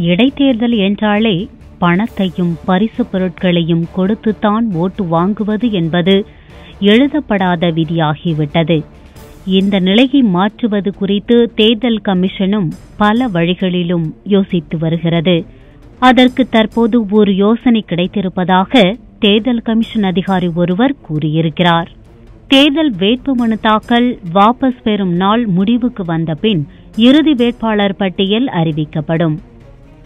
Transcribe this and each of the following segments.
இடைத்தேர்தல் என்றாலே பணத்தையும் பரிசு பொருட்களையும் கொடுத்துத்தான் ஓட்டு வாங்குவது என்பது எழுதப்படாத விதியாகிவிட்டது. இந்த நிலையை மாற்றுவது குறித்து தேர்தல் கமிஷனும் பல வழிகளிலும் யோசித்து வருகிறது. அதற்கு தற்போது ஒரு யோசனை கிடைத்திருப்பதாக தேர்தல் கமிஷன் அதிகாரி ஒருவர் கூறியிருக்கிறார். தேர்தல் வேட்புமனு தாக்கல் வாபஸ் பெறும் நாள் முடிவுக்கு வந்த பின் இறுதி வேட்பாளர் பட்டியல் அறிவிக்கப்படும்.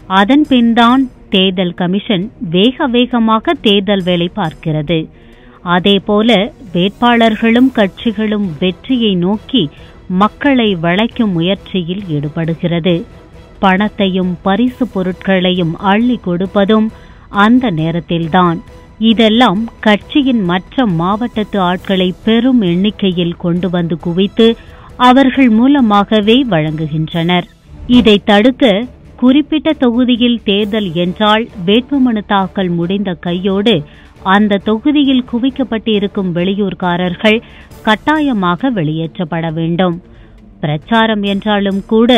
அதன் பின்தான் தேர்தல் கமிஷன் வேக வேகமாக தேர்தல் வேலை பார்க்கிறது. அதேபோல வேட்பாளர்களும் கட்சிகளும் வெற்றியை நோக்கி மக்களை வளைக்கும் முயற்சியில் ஈடுபடுகிறது. பணத்தையும் பரிசு பொருட்களையும் அள்ளி கொடுப்பதும் அந்த நேரத்தில்தான். இதெல்லாம் கட்சியின் மற்ற மாவட்டத்து ஆட்களை பெரும் எண்ணிக்கையில் கொண்டு வந்து குவித்து அவர்கள் மூலமாகவே வழங்குகின்றனர். இதை தடுக்க குறிப்பிட்ட தொகுதியில் தேர்தல் என்றால் வேட்புமனு தாக்கல் முடிந்த கையோடு அந்த தொகுதியில் குவிக்கப்பட்டிருக்கும் வெளியூர்காரர்கள் கட்டாயமாக வெளியேற்றப்பட வேண்டும். பிரச்சாரம் என்றாலும் கூட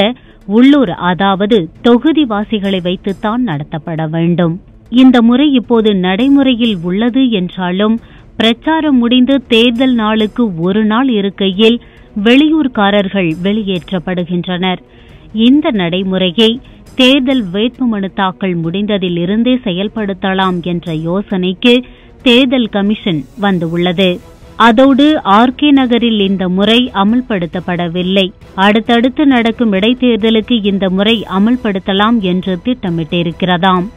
உள்ளூர் அதாவது தொகுதிவாசிகளை வைத்துத்தான் நடத்தப்பட வேண்டும். இந்த முறை இப்போது நடைமுறையில் உள்ளது என்றாலும் பிரச்சாரம் முடிந்து தேர்தல் நாளுக்கு ஒரு நாள் இருக்கையில் வெளியூர்காரர்கள் வெளியேற்றப்படுகின்றனர். இந்த நடைமுறையை தேர்தல் வேட்புமனு தாக்கல் முடிந்ததில் இருந்தே செயல்படுத்தலாம் என்ற யோசனைக்கு தேர்தல் கமிஷன் வந்துள்ளது. அதோடு ஆர்கே நகரில் இந்த முறை அமல்படுத்தப்படவில்லை. அடுத்தடுத்து நடக்கும் இடைத்தேர்தலுக்கு இந்த முறை அமல்படுத்தலாம் என்று திட்டமிட்டிருக்கிறதாம்.